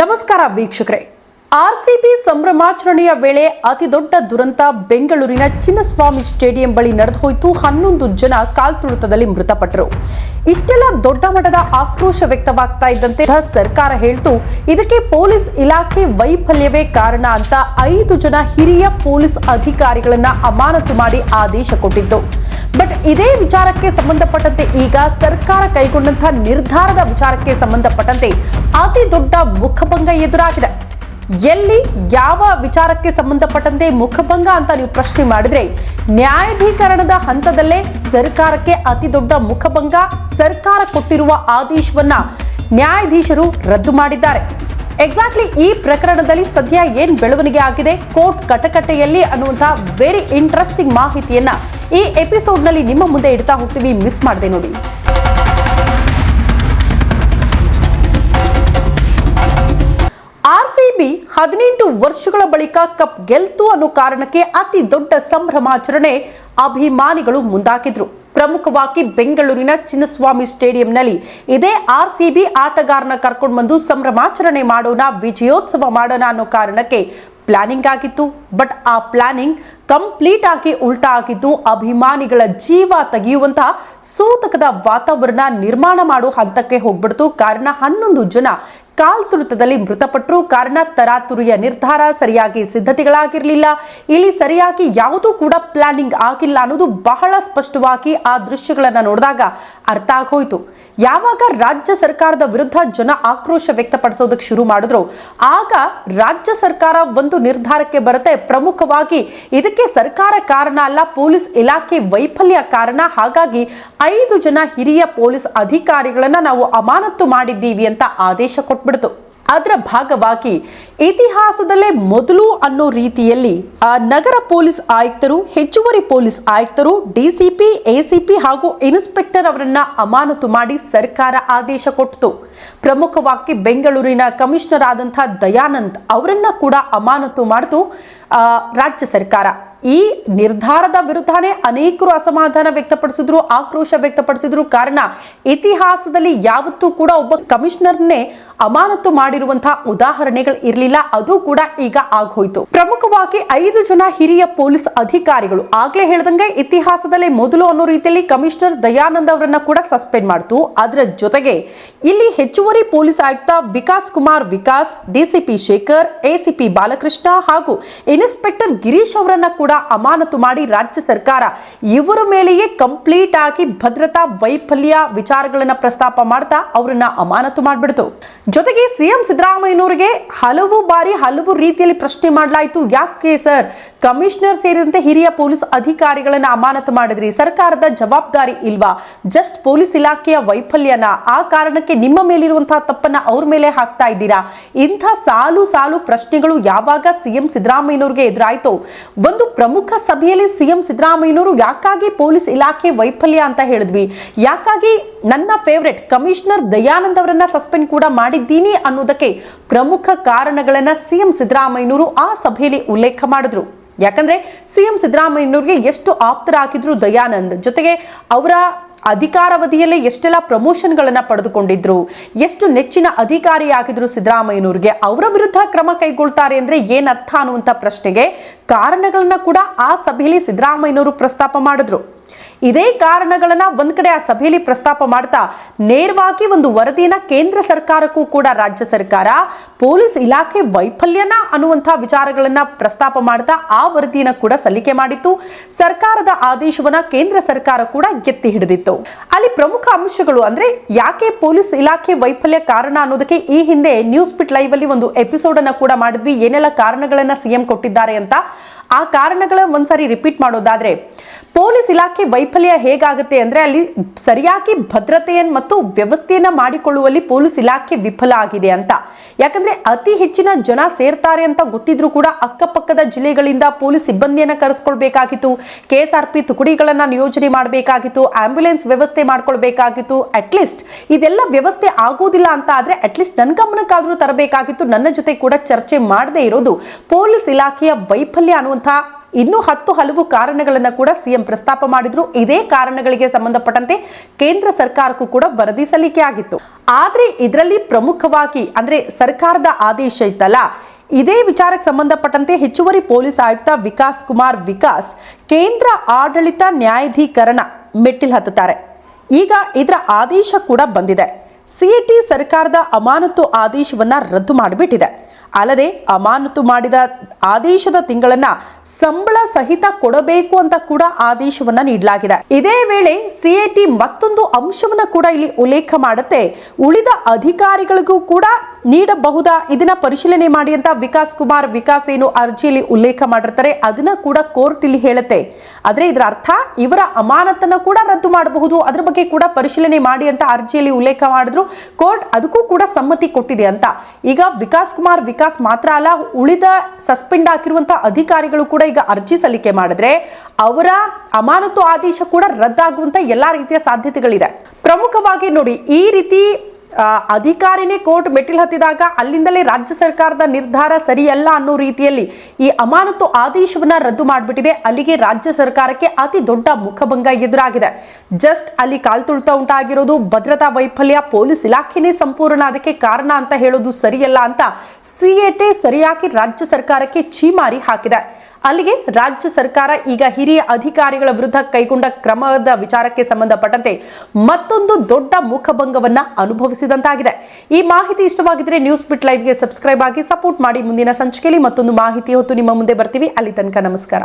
ನಮಸ್ಕಾರ ವೀಕ್ಷಕರೇ. ಆರ್ಸಿಬಿ ಸಂಭ್ರಮಾಚರಣೆಯ ವೇಳೆ ಅತಿ ದೊಡ್ಡ ದುರಂತ ಬೆಂಗಳೂರಿನ ಚಿನ್ನಸ್ವಾಮಿ ಸ್ಟೇಡಿಯಂ ಬಳಿ ನಡೆದು ಹೋಯಿತು. ಹನ್ನೊಂದು ಜನ ಕಾಲ್ತುಳಿತದಲ್ಲಿ ಮೃತಪಟ್ಟರು. ಇಷ್ಟೆಲ್ಲ ದೊಡ್ಡ ಮಟ್ಟದ ಆಕ್ರೋಶ ವ್ಯಕ್ತವಾಗ್ತಾ ಇದ್ದಂತೆ ಸರ್ಕಾರ ಹೇಳ್ತು, ಇದಕ್ಕೆ ಪೊಲೀಸ್ ಇಲಾಖೆ ವೈಫಲ್ಯವೇ ಕಾರಣ ಅಂತ ಐದು ಜನ ಹಿರಿಯ ಪೊಲೀಸ್ ಅಧಿಕಾರಿಗಳನ್ನ ಅಮಾನತು ಮಾಡಿ ಆದೇಶ ಕೊಟ್ಟಿತ್ತು ಬಟ್ ಇದೇ ವಿಚಾರಕ್ಕೆ ಸಂಬಂಧಪಟ್ಟಂತೆ ಈಗ ಸರ್ಕಾರ ಕೈಗೊಂಡಂತಹ ನಿರ್ಧಾರದ ವಿಚಾರಕ್ಕೆ ಸಂಬಂಧಪಟ್ಟಂತೆ ಅತಿ ದೊಡ್ಡ ಮುಖಭಂಗ ಎದುರಾಗಿದೆ. ಎಲ್ಲಿ, ಯಾವ ವಿಚಾರಕ್ಕೆ ಸಂಬಂಧಪಟ್ಟಂತೆ ಮುಖಭಂಗ ಅಂತ ನೀವು ಪ್ರಶ್ನೆ ಮಾಡಿದ್ರೆ, ನ್ಯಾಯಾಧೀಕರಣದ ಹಂತದಲ್ಲೇ ಸರ್ಕಾರಕ್ಕೆ ಅತಿ ದೊಡ್ಡ ಮುಖಭಂಗ ಸರ್ಕಾರ ಕೊಟ್ಟಿರುವ ಆದೇಶವನ್ನ ನ್ಯಾಯಾಧೀಶರು ರದ್ದು ಮಾಡಿದ್ದಾರೆ. ಎಕ್ಸಾಕ್ಟ್ಲಿ ಈ ಪ್ರಕರಣದಲ್ಲಿ ಸದ್ಯ ಏನ್ ಬೆಳವಣಿಗೆ ಆಗಿದೆ, ಕೋರ್ಟ್ ಕಟಕಟೆಯಲ್ಲಿ ಅನ್ನುವಂತಹ ವೆರಿ ಇಂಟ್ರೆಸ್ಟಿಂಗ್ ಮಾಹಿತಿಯನ್ನ ಈ ಎಪಿಸೋಡ್ನಲ್ಲಿ ನಿಮ್ಮ ಮುಂದೆ ಇಡ್ತಾ ಹೋಗ್ತೀವಿ ಮಿಸ್ ಮಾಡದೆ ನೋಡಿ. ಆರ್ಸಿಬಿ ಹದಿನೆಂಟು ವರ್ಷಗಳ ಬಳಿಕ ಕಪ್ ಗೆಲ್ತು ಅನ್ನೋ ಕಾರಣಕ್ಕೆ ಅತಿ ದೊಡ್ಡ ಸಂಭ್ರಮಾಚರಣೆ ಅಭಿಮಾನಿಗಳು ಮುಂದಾಕಿದ್ರು. ಪ್ರಮುಖವಾಗಿ ಬೆಂಗಳೂರಿನ ಚಿನ್ನಸ್ವಾಮಿ ಸ್ಟೇಡಿಯಂನಲ್ಲಿ ಇದೇ ಆರ್ಸಿಬಿ ಆಟಗಾರನ ಕರ್ಕೊಂಡು ಬಂದು ಸಂಭ್ರಮಾಚರಣೆ ಮಾಡೋಣ, ವಿಜಯೋತ್ಸವ ಮಾಡೋಣ ಅನ್ನೋ ಕಾರಣಕ್ಕೆ ಪ್ಲಾನಿಂಗ್ ಆಗಿತ್ತು. ಬಟ್ ಆ ಪ್ಲಾನಿಂಗ್ ಕಂಪ್ಲೀಟ್ ಆಗಿ ಉಲ್ಟಾ ಆಗಿದ್ದು ಅಭಿಮಾನಿಗಳ ಜೀವ ತೆಗೆಯುವಂತಹ ಸೂತಕದ ವಾತಾವರಣ ನಿರ್ಮಾಣ ಮಾಡೋ ಹಂತಕ್ಕೆ ಹೋಗ್ಬಿಡ್ತು. ಕಾರಣ ಹನ್ನೊಂದು ಜನ ಕಾಲ್ತುಳಿತದಲ್ಲಿ ಮೃತಪಟ್ಟರು ಕಾರಣ ತರಾತುರಿಯ ನಿರ್ಧಾರ ಸರಿಯಾಗಿ ಸಿದ್ಧತೆಗಳಾಗಿರಲಿಲ್ಲ. ಇಲ್ಲಿ ಸರಿಯಾಗಿ ಯಾವುದೂ ಕೂಡ ಪ್ಲಾನಿಂಗ್ ಆಗಿಲ್ಲ ಅನ್ನೋದು ಬಹಳ ಸ್ಪಷ್ಟವಾಗಿ ಆ ದೃಶ್ಯಗಳನ್ನು ನೋಡಿದಾಗ ಅರ್ಥ ಆಗೋಯ್ತು. ಯಾವಾಗ ರಾಜ್ಯ ಸರ್ಕಾರದ ವಿರುದ್ಧ ಜನ ಆಕ್ರೋಶ ವ್ಯಕ್ತಪಡಿಸೋದಕ್ಕೆ ಶುರು ಮಾಡಿದ್ರು, ಆಗ ರಾಜ್ಯ ಸರ್ಕಾರ ಒಂದು ನಿರ್ಧಾರಕ್ಕೆ ಬರುತ್ತೆ. ಪ್ರಮುಖವಾಗಿ ಇದಕ್ಕೆ ಸರ್ಕಾರ ಕಾರಣ ಅಲ್ಲ, ಪೊಲೀಸ್ ಇಲಾಖೆ ವೈಫಲ್ಯ ಕಾರಣ. ಹಾಗಾಗಿ ಐದು ಜನ ಹಿರಿಯ ಪೊಲೀಸ್ ಅಧಿಕಾರಿಗಳನ್ನ ನಾವು ಅಮಾನತು ಮಾಡಿದ್ದೀವಿ ಅಂತ ಆದೇಶ ಕೊಟ್ಬಿಡ್ತು. ಅದರ ಭಾಗವಾಗಿ ಇತಿಹಾಸದಲ್ಲೇ ಮೊದಲು ಅನ್ನೋ ರೀತಿಯಲ್ಲಿ, ಆ ನಗರ ಪೊಲೀಸ್ ಆಯುಕ್ತರು, ಹೆಚ್ಚುವರಿ ಪೊಲೀಸ್ ಆಯುಕ್ತರು, ಡಿಸಿಪಿ, ಎಸಿಪಿ ಹಾಗೂ ಇನ್ಸ್ಪೆಕ್ಟರ್ ಅವರನ್ನ ಅಮಾನತು ಮಾಡಿ ಸರ್ಕಾರ ಆದೇಶ ಕೊಟ್ಟಿತು. ಪ್ರಮುಖವಾಗಿ ಬೆಂಗಳೂರಿನ ಕಮಿಷನರ್ ಆದಂತಹ ದಯಾನಂದ್ ಅವರನ್ನ ಕೂಡ ಅಮಾನತು ಮಾಡಿತು ರಾಜ್ಯ ಸರ್ಕಾರ. ಈ ನಿರ್ಧಾರದ ವಿರುದ್ಧನೇ ಅನೇಕರು ಅಸಮಾಧಾನ ವ್ಯಕ್ತಪಡಿಸಿದ್ರು, ಆಕ್ರೋಶ ವ್ಯಕ್ತಪಡಿಸಿದ್ರು. ಕಾರಣ ಇತಿಹಾಸದಲ್ಲಿ ಯಾವತ್ತೂ ಕೂಡ ಒಬ್ಬ ಕಮಿಷನರ್ನೇ ಅಮಾನತು ಮಾಡಿರುವಂತಹ ಉದಾಹರಣೆಗಳು ಇರಲಿಲ್ಲ. ಅದು ಕೂಡ ಈಗ ಆಗೋಯ್ತು. ಪ್ರಮುಖವಾಗಿ ಐದು ಜನ ಹಿರಿಯ ಪೊಲೀಸ್ ಅಧಿಕಾರಿಗಳು. ಆಗ್ಲೇ ಹೇಳ್ದಂಗೆ ಇತಿಹಾಸದಲ್ಲೇ ಮೊದಲು ಅನ್ನೋ ರೀತಿಯಲ್ಲಿ ಕಮಿಷನರ್ ದಯಾನಂದ್ ಅವರನ್ನ ಕೂಡ ಸಸ್ಪೆಂಡ್ ಮಾಡ್ತು. ಅದರ ಜೊತೆಗೆ ಇಲ್ಲಿ ಹೆಚ್ಚುವರಿ ಪೊಲೀಸ್ ಆಯುಕ್ತ ವಿಕಾಸ್ ಕುಮಾರ್ ವಿಕಾಸ್, ಡಿಸಿಪಿ ಶೇಖರ್, ಎಸಿಪಿ ಬಾಲಕೃಷ್ಣ ಹಾಗೂ ಇನ್ಸ್ಪೆಕ್ಟರ್ ಗಿರೀಶ್ ಅವರನ್ನ ಕೂಡ ಅಮಾನತು ಮಾಡಿ ರಾಜ್ಯ ಸರ್ಕಾರ ಇವರ ಮೇಲೆಯೇ ಕಂಪ್ಲೀಟ್ ಆಗಿ ಭದ್ರತಾ ವೈಫಲ್ಯ ವಿಚಾರಗಳನ್ನ ಪ್ರಸ್ತಾಪ ಮಾಡ್ತಾ ಅವರನ್ನ ಅಮಾನತು ಮಾಡಿಬಿಡ್ತು. ಜೊತೆಗೆ ಸಿಎಂ ಸಿದ್ದರಾಮಯ್ಯನವರಿಗೆ ಹಲವು ಬಾರಿ ಹಲವು ರೀತಿಯಲ್ಲಿ ಪ್ರಶ್ನೆ ಮಾಡಲಾಯಿತು. ಯಾಕೆ ಸರ್? ಕಮಿಷನರ್ ಸೇರಿದಂತೆ ಹಿರಿಯ ಪೊಲೀಸ್ ಅಧಿಕಾರಿಗಳನ್ನು ಅಮಾನತು ಮಾಡಿದ್ರಿ. ಸರ್ಕಾರದ ಜವಾಬ್ದಾರಿ ಇಲ್ವಾ? ಜಸ್ಟ್ ಪೊಲೀಸ್ ಇಲಾಖೆಯ ವೈಫಲ್ಯನ? ಆ ಕಾರಣಕ್ಕೆ ನಿಮ್ಮ ಮೇಲಿರುವಂತಹ ತಪ್ಪನ್ನ ಅವ್ರ ಮೇಲೆ ಹಾಕ್ತಾ ಇದ್ದೀರಾ? ಇಂಥ ಸಾಲು ಸಾಲು ಪ್ರಶ್ನೆಗಳು ಯಾವಾಗ ಸಿಎಂ ಸಿದ್ದರಾಮಯ್ಯನವ್ರಿಗೆ ಎದುರಾಯಿತು? ಒಂದು ಪ್ರಮುಖ ಸಭೆಯಲ್ಲಿ ಸಿಎಂ ಸಿದ್ದರಾಮಯ್ಯನವರು ಯಾಕಾಗಿ ಪೊಲೀಸ್ ಇಲಾಖೆ ವೈಫಲ್ಯ ಅಂತ ಹೇಳಿದ್ವಿ? ಯಾಕಾಗಿ ನನ್ನ ಫೇವ್ರೆಟ್ ಕಮಿಷನರ್ ದಯಾನಂದ್ ಅವರನ್ನ ಸಸ್ಪೆಂಡ್ ಕೂಡ ಮಾಡಿದ್ದೀನಿ ಅನ್ನೋದಕ್ಕೆ ಪ್ರಮುಖ ಕಾರಣಗಳನ್ನ ಸಿಎಂ ಸಿದ್ದರಾಮಯ್ಯನವರು ಆ ಸಭೆಯಲ್ಲಿ ಉಲ್ಲೇಖ ಮಾಡಿದ್ರು. ಯಾಕಂದ್ರೆ ಸಿಎಂ ಸಿದ್ದರಾಮಯ್ಯನವ್ರಿಗೆ ಎಷ್ಟು ಆಪ್ತರಾಗಿದ್ರು ದಯಾನಂದ್. ಜೊತೆಗೆ ಅವರ ಅಧಿಕಾರಾವಧಿಯಲ್ಲೇ ಎಷ್ಟೆಲ್ಲ ಪ್ರಮೋಷನ್ಗಳನ್ನು ಪಡೆದುಕೊಂಡಿದ್ರು, ಎಷ್ಟು ನೆಚ್ಚಿನ ಅಧಿಕಾರಿಯಾಗಿದ್ರು ಸಿದ್ದರಾಮಯ್ಯನವ್ರಿಗೆ, ಅವರ ವಿರುದ್ಧ ಕ್ರಮ ಕೈಗೊಳ್ತಾರೆ ಅಂದ್ರೆ ಏನರ್ಥ ಅನ್ನುವಂಥ ಪ್ರಶ್ನೆಗೆ ಕಾರಣಗಳನ್ನ ಕೂಡ ಆ ಸಭೆಯಲ್ಲಿ ಸಿದ್ದರಾಮಯ್ಯನವರು ಪ್ರಸ್ತಾಪ ಮಾಡಿದ್ರು. ಇದೇ ಕಾರಣಗಳನ್ನ ಒಂದ್ ಕಡೆ ಆ ಸಭೆಯಲ್ಲಿ ಪ್ರಸ್ತಾಪ ಮಾಡ್ತಾ ನೇರವಾಗಿ ಒಂದು ವರದಿಯನ್ನ ಕೇಂದ್ರ ಸರ್ಕಾರಕ್ಕೂ ಕೂಡ ರಾಜ್ಯ ಸರ್ಕಾರ, ಪೊಲೀಸ್ ಇಲಾಖೆ ವೈಫಲ್ಯನ ಅನ್ನುವಂತಹ ವಿಚಾರಗಳನ್ನ ಪ್ರಸ್ತಾಪ ಮಾಡ್ತಾ ಆ ವರದಿಯನ್ನ ಕೂಡ ಸಲ್ಲಿಕೆ ಮಾಡಿತ್ತು. ಸರ್ಕಾರದ ಆದೇಶವನ್ನ ಕೇಂದ್ರ ಸರ್ಕಾರ ಕೂಡ ಎತ್ತಿ ಹಿಡಿದಿತ್ತು. ಅಲ್ಲಿ ಪ್ರಮುಖ ಅಂಶಗಳು ಅಂದ್ರೆ ಯಾಕೆ ಪೊಲೀಸ್ ಇಲಾಖೆ ವೈಫಲ್ಯ ಕಾರಣ ಅನ್ನೋದಕ್ಕೆ ಈ ಹಿಂದೆ ನ್ಯೂಸ್ ಪಿಟ್ ಲೈವ್ ಅಲ್ಲಿ ಒಂದು ಎಪಿಸೋಡ್ ಅನ್ನ ಕೂಡ ಮಾಡಿದ್ವಿ. ಏನೆಲ್ಲ ಕಾರಣಗಳನ್ನ ಸಿಎಂ ಕೊಟ್ಟಿದ್ದಾರೆ ಅಂತ ಆ ಕಾರಣಗಳ ಒಂದ್ಸಾರಿ ರಿಪೀಟ್ ಮಾಡೋದಾದ್ರೆ, ಪೊಲೀಸ್ ಇಲಾಖೆ ವೈಫಲ್ಯ ಹೇಗಾಗುತ್ತೆ ಅಂದ್ರೆ ಅಲ್ಲಿ ಸರಿಯಾಗಿ ಭದ್ರತೆಯನ್ನು ಮತ್ತು ವ್ಯವಸ್ಥೆಯನ್ನ ಮಾಡಿಕೊಳ್ಳುವಲ್ಲಿ ಪೊಲೀಸ್ ಇಲಾಖೆ ವಿಫಲ ಆಗಿದೆ ಅಂತ. ಯಾಕಂದ್ರೆ ಅತಿ ಹೆಚ್ಚಿನ ಜನ ಸೇರ್ತಾರೆ ಅಂತ ಗೊತ್ತಿದ್ರು ಕೂಡ ಅಕ್ಕಪಕ್ಕದ ಜಿಲ್ಲೆಗಳಿಂದ ಪೊಲೀಸ್ ಸಿಬ್ಬಂದಿಯನ್ನ ಕರೆಸ್ಕೊಳ್ಬೇಕಾಗಿತ್ತು, ಕೆ ಎಸ್ ಆರ್ ಪಿ ತುಕಡಿಗಳನ್ನ ನಿಯೋಜನೆ ಮಾಡಬೇಕಾಗಿತ್ತು, ಆಂಬ್ಯುಲೆನ್ಸ್ ವ್ಯವಸ್ಥೆ ಮಾಡ್ಕೊಳ್ಬೇಕಾಗಿತ್ತು ಅಟ್ಲೀಸ್ಟ್ ಇದೆಲ್ಲ ವ್ಯವಸ್ಥೆ ಆಗೋದಿಲ್ಲ ಅಂತ ಆದ್ರೆ ಅಟ್ಲೀಸ್ಟ್ ನನ್ನ ಗಮನಕ್ಕಾದ್ರೂ ತರಬೇಕಾಗಿತ್ತು. ನನ್ನ ಜೊತೆ ಕೂಡ ಚರ್ಚೆ ಮಾಡದೇ ಇರೋದು ಪೊಲೀಸ್ ಇಲಾಖೆಯ ವೈಫಲ್ಯ ಅನ್ನುವಂಥ ಇನ್ನೂ ಹತ್ತು ಹಲವು ಕಾರಣಗಳನ್ನು ಕೂಡ ಸಿಎಂ ಪ್ರಸ್ತಾಪ ಮಾಡಿದ್ರು. ಇದೇ ಕಾರಣಗಳಿಗೆ ಸಂಬಂಧಪಟ್ಟಂತೆ ಕೇಂದ್ರ ಸರ್ಕಾರಕ್ಕೂ ಕೂಡ ವರದಿ ಸಲ್ಲಿಕೆ ಆಗಿತ್ತು. ಆದರೆ ಇದರಲ್ಲಿ ಪ್ರಮುಖವಾಗಿ ಅಂದ್ರೆ ಸರ್ಕಾರದ ಆದೇಶ ಇತ್ತಲ್ಲ, ಇದೇ ವಿಚಾರಕ್ಕೆ ಸಂಬಂಧಪಟ್ಟಂತೆ ಹೆಚ್ಚುವರಿ ಪೊಲೀಸ್ ಆಯುಕ್ತ ವಿಕಾಸ್ ಕುಮಾರ್ ವಿಕಾಸ್ ಕೇಂದ್ರ ಆಡಳಿತ ನ್ಯಾಯಾಧೀಕರಣ ಮೆಟ್ಟಿಲು ಹತ್ತುತ್ತಾರೆ. ಈಗ ಇದರ ಆದೇಶ ಕೂಡ ಬಂದಿದೆ. ಸಿಇಟಿ ಸರ್ಕಾರದ ಅಮಾನತು ಆದೇಶವನ್ನು ರದ್ದು ಮಾಡಿಬಿಟ್ಟಿದೆ. ಅಲ್ಲದೆ ಅಮಾನತು ಮಾಡಿದ ಆದೇಶದ ತಿಂಗಳನ್ನ ಸಂಬಳ ಸಹಿತ ಕೊಡಬೇಕು ಅಂತ ಕೂಡ ಆದೇಶವನ್ನ ನೀಡಲಾಗಿದೆ. ಇದೇ ವೇಳೆ ಸಿಎಟಿ ಮತ್ತೊಂದು ಅಂಶವನ್ನ ಕೂಡ ಇಲ್ಲಿ ಉಲ್ಲೇಖ ಮಾಡುತ್ತೆ. ಉಳಿದ ಅಧಿಕಾರಿಗಳಿಗೂ ಕೂಡ ನೀಡಬಹುದಾ? ಇದನ್ನ ಪರಿಶೀಲನೆ ಮಾಡಿ ಅಂತ ವಿಕಾಸ್ ಕುಮಾರ್ ವಿಕಾಸ್ ಏನು ಅರ್ಜಿಯಲ್ಲಿ ಉಲ್ಲೇಖ ಮಾಡಿರ್ತಾರೆ, ಅದನ್ನ ಕೂಡ ಕೋರ್ಟ್ ಇಲ್ಲಿ ಹೇಳುತ್ತೆ. ಆದ್ರೆ ಇದರ ಅರ್ಥ ಇವರ ಅಮಾನತನ್ನ ಕೂಡ ರದ್ದು ಮಾಡಬಹುದು. ಅದ್ರ ಬಗ್ಗೆ ಕೂಡ ಪರಿಶೀಲನೆ ಮಾಡಿ ಅಂತ ಅರ್ಜಿಯಲ್ಲಿ ಉಲ್ಲೇಖ ಮಾಡಿದ್ರು. ಕೋರ್ಟ್ ಅದಕ್ಕೂ ಕೂಡ ಸಮ್ಮತಿ ಕೊಟ್ಟಿದೆ ಅಂತ. ಈಗ ವಿಕಾಸ್ ಕುಮಾರ್ ವಿಕಾಸ್ ಮಾತ್ರ ಅಲ್ಲ, ಉಳಿದ ಸಸ್ಪೆಂಡ್ ಆಗಿರುವಂತಹ ಅಧಿಕಾರಿಗಳು ಕೂಡ ಈಗ ಅರ್ಜಿ ಸಲ್ಲಿಕೆ ಮಾಡಿದ್ರೆ ಅವರ ಅಮಾನತು ಆದೇಶ ಕೂಡ ರದ್ದಾಗುವಂತ ಎಲ್ಲಾ ರೀತಿಯ ಸಾಧ್ಯತೆಗಳಿದೆ. ಪ್ರಮುಖವಾಗಿ ನೋಡಿ, ಈ ರೀತಿ ಅಧಿಕಾರಿನೇ ಕೋರ್ಟ್ ಮೆಟ್ಟಿಲು ಹತ್ತಿದಾಗ ಅಲ್ಲಿಂದಲೇ ರಾಜ್ಯ ಸರ್ಕಾರದ ನಿರ್ಧಾರ ಸರಿಯಲ್ಲ ಅನ್ನೋ ರೀತಿಯಲ್ಲಿ ಈ ಅಮಾನತು ಆದೇಶವನ್ನ ರದ್ದು ಮಾಡಿಬಿಟ್ಟಿದೆ. ಅಲ್ಲಿಗೆ ರಾಜ್ಯ ಸರ್ಕಾರಕ್ಕೆ ಅತಿ ದೊಡ್ಡ ಮುಖಭಂಗ ಎದುರಾಗಿದೆ. ಜಸ್ಟ್ ಅಲ್ಲಿ ಕಾಲ್ ತುಳ್ತಾ ಉಂಟಾಗಿರೋದು ಭದ್ರತಾ ವೈಫಲ್ಯ, ಪೊಲೀಸ್ ಇಲಾಖೆನೇ ಸಂಪೂರ್ಣ ಅದಕ್ಕೆ ಕಾರಣ ಅಂತ ಹೇಳೋದು ಸರಿಯಲ್ಲ ಅಂತ ಸಿಎಟೆ ಸರಿಯಾಗಿ ರಾಜ್ಯ ಸರ್ಕಾರಕ್ಕೆ ಛೀಮಾರಿ ಹಾಕಿದೆ. ಅಲ್ಲಿಗೆ ರಾಜ್ಯ ಸರ್ಕಾರ ಈಗ ಹಿರಿಯ ಅಧಿಕಾರಿಗಳ ವಿರುದ್ಧ ಕೈಗೊಂಡ ಕ್ರಮದ ವಿಚಾರಕ್ಕೆ ಸಂಬಂಧಪಟ್ಟಂತೆ ಮತ್ತೊಂದು ದೊಡ್ಡ ಮುಖಭಂಗವನ್ನ ಅನುಭವಿಸಿದಂತಾಗಿದೆ. ಈ ಮಾಹಿತಿ ಇಷ್ಟವಾಗಿದ್ರೆ ನ್ಯೂಸ್ ಬಿಟ್ ಲೈವ್ಗೆ ಸಬ್ಸ್ಕ್ರೈಬ್ ಆಗಿ ಸಪೋರ್ಟ್ ಮಾಡಿ ಮುಂದಿನ ಸಂಚಿಕೆಯಲ್ಲಿ ಮತ್ತೊಂದು ಮಾಹಿತಿ ಹೊತ್ತು ನಿಮ್ಮ ಮುಂದೆ ಬರ್ತೀವಿ. ಅಲ್ಲಿ ತನಕ ನಮಸ್ಕಾರ.